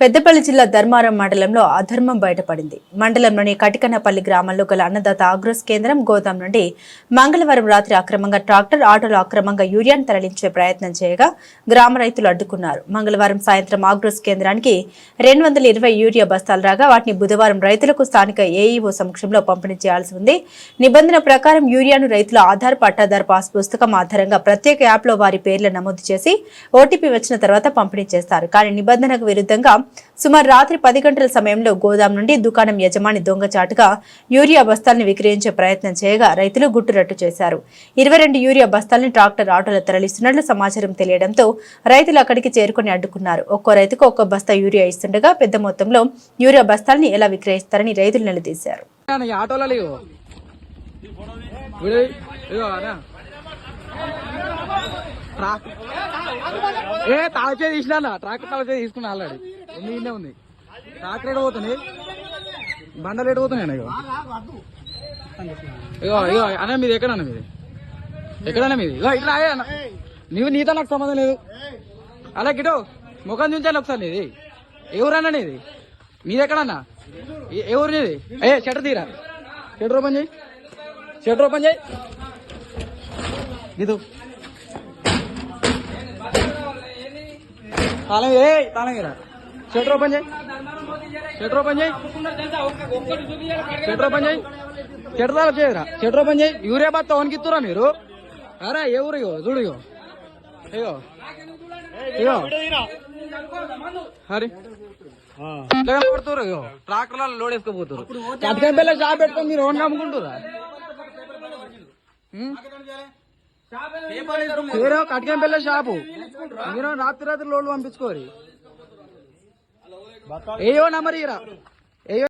పెద్దపల్లి జిల్లా ధర్మారం మండలంలో అధర్మం బయటపడింది. మండలంలోని కటికనపల్లి గ్రామంలో గల అన్నదాత ఆగ్రోస్ కేంద్రం గోదాం నుండి మంగళవారం రాత్రి అక్రమంగా ట్రాక్టర్ ఆటోలో అక్రమంగా యూరియాను తరలించే ప్రయత్నం చేయగా గ్రామ రైతులు అడ్డుకున్నారు. మంగళవారం సాయంత్రం ఆగ్రోస్ కేంద్రానికి రెండు వందల ఇరవై యూరియా బస్తాలు రాగా వాటిని బుధవారం రైతులకు స్థానిక ఏఈఓ సమక్షంలో పంపిణీ చేయాల్సి ఉంది. నిబంధన ప్రకారం యూరియాను రైతుల ఆధార్ పట్టాదార్ పాస్ పుస్తకం ఆధారంగా ప్రత్యేక యాప్లో వారి పేర్లు నమోదు చేసి ఓటీపీ వచ్చిన తర్వాత పంపిణీ చేస్తారు. కానీ నిబంధనకు విరుద్ధంగా సుమారు రాత్రి పది గంటల సమయంలో గోదాం నుండి దుకాణం యజమాని దొంగచాటుగా యూరియా బస్తాల్ని విక్రయించే ప్రయత్నం చేయగా రైతులు గుట్టురట్టు చేశారు. ఇరవై రెండు యూరియా బస్తాల్ని ట్రాక్టర్ ఆటోలో తరలిస్తున్నట్లు సమాచారం తెలియడంతో రైతులు అక్కడికి చేరుకుని అడ్డుకున్నారు. ఒక్కో రైతుకు ఒక్కో బస్తా యూరియా ఇస్తుండగా పెద్ద మొత్తంలో యూరియా బస్తాల్ని ఎలా విక్రయిస్తారని రైతులు నిలదీశారు. అన్న, ఈ ట్రాక్టర్ తీసుకున్నా ఆల్రెడీ. ఎన్ని ఇన్నే ఉంది ట్రాక్టర్ ఎటు పోతుంది బండలు ఎటు పోతున్నాయి అన్న ఇగో? ఇగో అన్న మీది ఎక్కడన్నా మీది? ఎక్కడన్నా మీది? ఇగో ఇట్లా అయ్యా అన్న. నువ్వు నీతో నాకు సంబంధం లేదు. అలా గిటో ముఖం చూంచాలి ఒకసారి నీది. ఎవరన్నా నీది? మీది ఎక్కడన్నా? ఎవరు ఏ ఊరు నీది? ఏ షటర్ తీరా. షటర్ ఓపెన్ చేయి. షటర్ ఓపెన్ చేయి. ఇది తాళం ఏ తాళం గీరా షటర్ ఓపెన్ చేయి. షటర్ ఓపెన్ చేయి. షటర్ ఓపెన్ చేయి. షటర్ తాళం చేయరా. షటర్ ఓపెన్ చేయి. యూరియా బాత్ ఇస్తురా మీరు? అరే ఏ ఊరు ఇగో? చూడు ఇగో. ఇగో. ఇగో. హరి. పడుతురు ఇగో. ట్రాక్టర్లలో లోడ్ వేసుకోపోతారు కట్కంపల్లి షాప్ పెట్టుకొని మీరు ఓన్ అమ్ముకుంటారా మీరు కట్కంపల్లి షాపు. మీరు రాత్రి రాత్రి లోడ్లు పంపించుకోరు. ఏయో నంబర్ ఇరా.